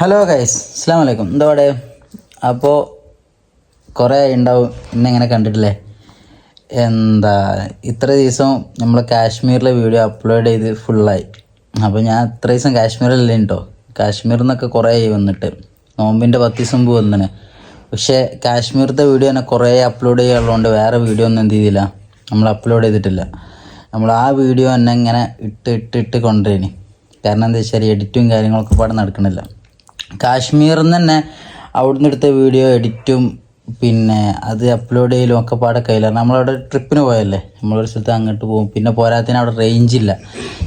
Hello guys അസ്സാം വലൈക്കും എന്താ പാടെ? അപ്പോൾ കുറേ ഉണ്ടാവും എന്നെ ഇങ്ങനെ കണ്ടിട്ടില്ലേ? എന്താ ഇത്ര ദിവസം നമ്മൾ കാശ്മീരിലെ വീഡിയോ അപ്ലോഡ് ചെയ്ത് ഫുള്ളായി അപ്പോൾ ഞാൻ ഇത്ര ദിവസം കാശ്മീരിലല്ലേ കേട്ടോ കാശ്മീരിൽ നിന്നൊക്കെ കുറേ ആയി വന്നിട്ട്. നോമ്പിന്റെ പത്ത് ദിവസം മുമ്പ് വന്നിന്. പക്ഷേ കാശ്മീരത്തെ വീഡിയോ തന്നെ കുറേ അപ്ലോഡ് ചെയ്യാനുള്ളതുകൊണ്ട് വേറെ വീഡിയോ ഒന്നും എന്ത് ചെയ്തില്ല. നമ്മൾ അപ്ലോഡ് ചെയ്തിട്ടില്ല. നമ്മൾ ആ വീഡിയോ തന്നെ ഇങ്ങനെ ഇട്ട് ഇട്ട് ഇട്ട് കൊണ്ടുവരിനി കാരണം എന്താ വെച്ചാൽ എഡിറ്റും കാര്യങ്ങളൊക്കെ പാടെ നടക്കണില്ല. കാശ്മീരിൽ നിന്ന് തന്നെ അവിടുന്ന് എടുത്ത വീഡിയോ എഡിറ്റും പിന്നെ അത് അപ്ലോഡ് ചെയ്യലും ഒക്കെ പാടെ കയ്യിലാണ് നമ്മളവിടെ ട്രിപ്പിന് പോയല്ലേ? നമ്മളൊരു സ്ഥലത്ത് അങ്ങോട്ട് പോകും. പിന്നെ പോരാത്തതിന് അവിടെ റേഞ്ച് ഇല്ല.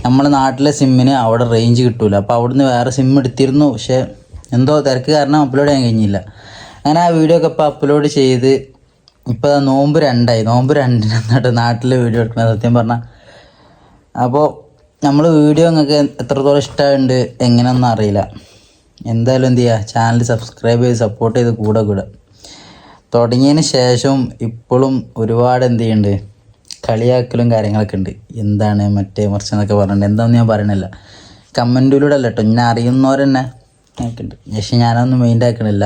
നമ്മുടെ നാട്ടിലെ സിമ്മിന് അവിടെ റേഞ്ച് കിട്ടൂല. അപ്പോൾ അവിടുന്ന് വേറെ സിം എടുത്തിരുന്നു. പക്ഷേ എന്തോ തിരക്ക് കാരണം അപ്ലോഡ് ചെയ്യാൻ കഴിഞ്ഞില്ല. അങ്ങനെ ആ വീഡിയോ ഒക്കെ ഇപ്പോൾ അപ്ലോഡ് ചെയ്ത് ഇപ്പോൾ നോമ്പ് രണ്ടായി. നോമ്പ് രണ്ടിന് എന്നിട്ട് നാട്ടിൽ വീഡിയോ എടുക്കുന്നത് സത്യം പറഞ്ഞാൽ അപ്പോൾ നമ്മൾ വീഡിയോ നിങ്ങൾക്ക് എത്രത്തോളം ഇഷ്ടമുണ്ട് എങ്ങനെയൊന്നും അറിയില്ല. എന്തായാലും എന്ത് ചെയ്യുക ചാനൽ സബ്സ്ക്രൈബ് ചെയ്ത് സപ്പോർട്ട് ചെയ്ത് കൂടെ കൂടെ. തുടങ്ങിയതിന് ശേഷം ഇപ്പോഴും ഒരുപാട് എന്ത് ചെയ്യുന്നുണ്ട് കളിയാക്കലും കാര്യങ്ങളൊക്കെ ഉണ്ട്. എന്താണ് മറ്റേ മറിച്ച് എന്നൊക്കെ പറഞ്ഞിട്ടുണ്ട്. എന്താണെന്ന് ഞാൻ പറയണില്ല. കമന്റിലൂടെ അല്ല കേട്ടോ എന്നെ അറിയുന്നവരെന്നെ ഉണ്ട് പക്ഷേ ഞാനൊന്നും മെയിന്റ് ആക്കണില്ല.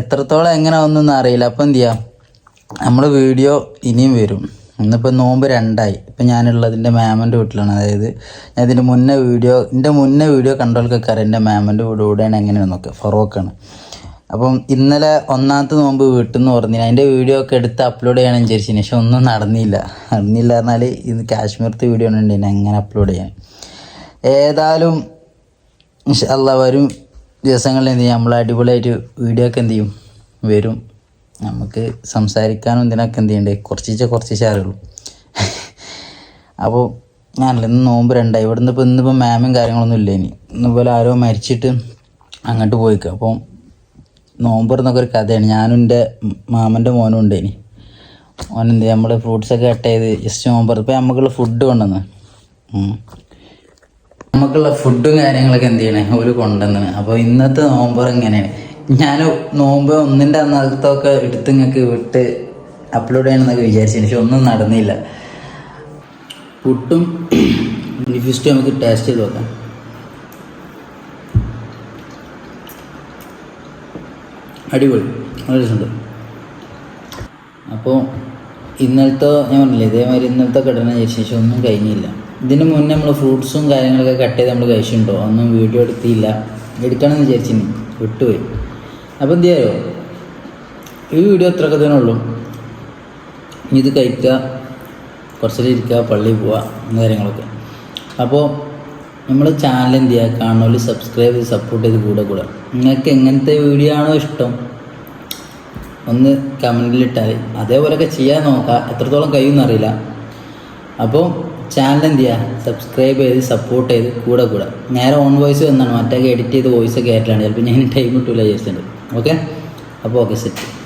എത്രത്തോളം എങ്ങനെ ഒന്നും അറിയില്ല. അപ്പോൾ എന്ത് ചെയ്യാം? നമ്മൾ വീഡിയോ ഇനിയും വരും. ഇന്നിപ്പോൾ നോമ്പ് രണ്ടായി. ഇപ്പം ഞാനുള്ളതിന്റെ മാമന്റെ വീട്ടിലാണ്. അതായത് ഞാൻ ഇതിന്റെ മുന്നേ വീഡിയോ എന്റെ മുന്നേ വീഡിയോ കണ്ടവർക്കൊക്കെ അറിയാം എന്റെ മാമന്റെ വീട് ഇവിടെയാണ് എങ്ങനെയാണെന്നൊക്കെ ഫറോക്കാണ്. അപ്പം ഇന്നലെ ഒന്നാമത്തെ നോമ്പ് വീട്ടിൽ നിന്ന് പറഞ്ഞു അതിന്റെ വീഡിയോ ഒക്കെ എടുത്ത് അപ്ലോഡ് ചെയ്യണം വിചാരിച്ചിന്. പക്ഷെ ഒന്നും നടന്നില്ല. നടന്നില്ല പറഞ്ഞാൽ ഇത് കാശ്മീരത്തെ വീഡിയോ ഉണ്ട് എന്നെ എങ്ങനെ അപ്ലോഡ് ചെയ്യാൻ. ഏതായാലും അല്ല വരും. ദിവസങ്ങളിൽ എന്ത് ചെയ്യും? നമ്മൾ അടിപൊളിയായിട്ട് വീഡിയോ ഒക്കെ എന്ത് ചെയ്യും? വരും. നമുക്ക് സംസാരിക്കാനും ഇതിനൊക്കെ എന്ത് ചെയ്യണ്ടേ? കുറച്ചിച്ച കുറച്ചിച്ചേ അറിയുള്ളൂ. അപ്പോൾ ഞാനല്ല ഇന്ന് നോമ്പ് രണ്ടായി. ഇവിടുന്ന് ഇപ്പോൾ ഇന്നിപ്പോൾ മാമും കാര്യങ്ങളൊന്നും ഇല്ല ഇനി. ഇന്നുപോലെ ആരോ മരിച്ചിട്ട് അങ്ങോട്ട് പോയിക്കുക അപ്പോൾ നോമ്പ് എന്നൊക്കെ ഒരു കഥയാണ്. ഞാനും എന്റെ മാമന്റെ മോനും ഉണ്ട് ഇനി. ഓൻ എന്ത് നമ്മൾ ഫ്രൂട്ട്സൊക്കെ കട്ട് ചെയ്ത് ജസ്റ്റ് നോമ്പ് ഇപ്പോൾ നമുക്കുള്ള ഫുഡ് കൊണ്ടുവന്ന്. നമുക്കുള്ള ഫുഡും കാര്യങ്ങളൊക്കെ എന്ത് ചെയ്യണേ? ഒരു കൊണ്ടുവന്നാണ് അപ്പോൾ ഇന്നത്തെ നോമ്പർ എങ്ങനെയാണ്? ഞാൻ നോമ്പ് ഒന്നിന്റെ അന്നത്തൊക്കെ എടുത്ത് നിങ്ങൾക്ക് വിട്ട് അപ്ലോഡ് ചെയ്യണമെന്നൊക്കെ വിചാരിച്ചു പക്ഷെ ഒന്നും നടന്നില്ല. പുട്ടും ബീഫിസ്റ്റും നമുക്ക് ടേസ്റ്റ് ചെയ്ത് നോക്കാം. അടിപൊളി. നല്ല രസമുണ്ട്. അപ്പോൾ ഇന്നലത്തെ ഞാൻ പറഞ്ഞില്ലേ ഇതേമാതിരി ഇന്നലത്തെ കടന ശേഷം ഒന്നും കഴിഞ്ഞില്ല. ഇതിന് മുന്നേ നമ്മൾ ഫ്രൂട്ട്സും കാര്യങ്ങളൊക്കെ കട്ട് ചെയ്ത് നമ്മൾ കഴിച്ചിട്ടുണ്ടോ? ഒന്നും വീഡിയോ എടുത്തില്ല. എടുക്കണമെന്ന് വിചാരിച്ചിന്. വിട്ടുപോയി. അപ്പോൾ എന്ത് ചെയ്യോ? ഈ വീഡിയോ അത്രയൊക്കെ തന്നെ ഉള്ളൂ. ഇനി ഇത് കഴിക്കുക. കുറച്ചേരം ഇരിക്കുക പള്ളിയിൽ പോവുക എന്ന കാര്യങ്ങളൊക്കെ. അപ്പോൾ നമ്മൾ ചാനൽ എന്ത് ചെയ്യുക കാണുന്നവർ സബ്സ്ക്രൈബ് ചെയ്ത് സപ്പോർട്ട് ചെയ്ത് കൂടെ കൂടെ. നിങ്ങൾക്ക് എങ്ങനത്തെ വീഡിയോ ആണോ ഇഷ്ടം? ഒന്ന് കമന്റിലിട്ടാൽ അതേപോലെയൊക്കെ ചെയ്യാൻ നോക്കാം. എത്രത്തോളം കഴിയുമെന്ന് അറിയില്ല. അപ്പോൾ ചാനൽ എന്ത് ചെയ്യുക സബ്സ്ക്രൈബ് ചെയ്ത് സപ്പോർട്ട് ചെയ്ത് കൂടെ കൂടെ. നേരെ ഓൺ വോയിസ് വന്നാണ്. മറ്റേ എഡിറ്റ് ചെയ്ത് വോയിസ് ഒക്കെ ആയിട്ടാണ് ചിലപ്പോൾ ഞാൻ ടൈം കിട്ടില്ല വിചാരിച്ചിട്ടുണ്ട്. ഓക്കെ? അപ്പോൾ ഓക്കെ സെറ്റ്.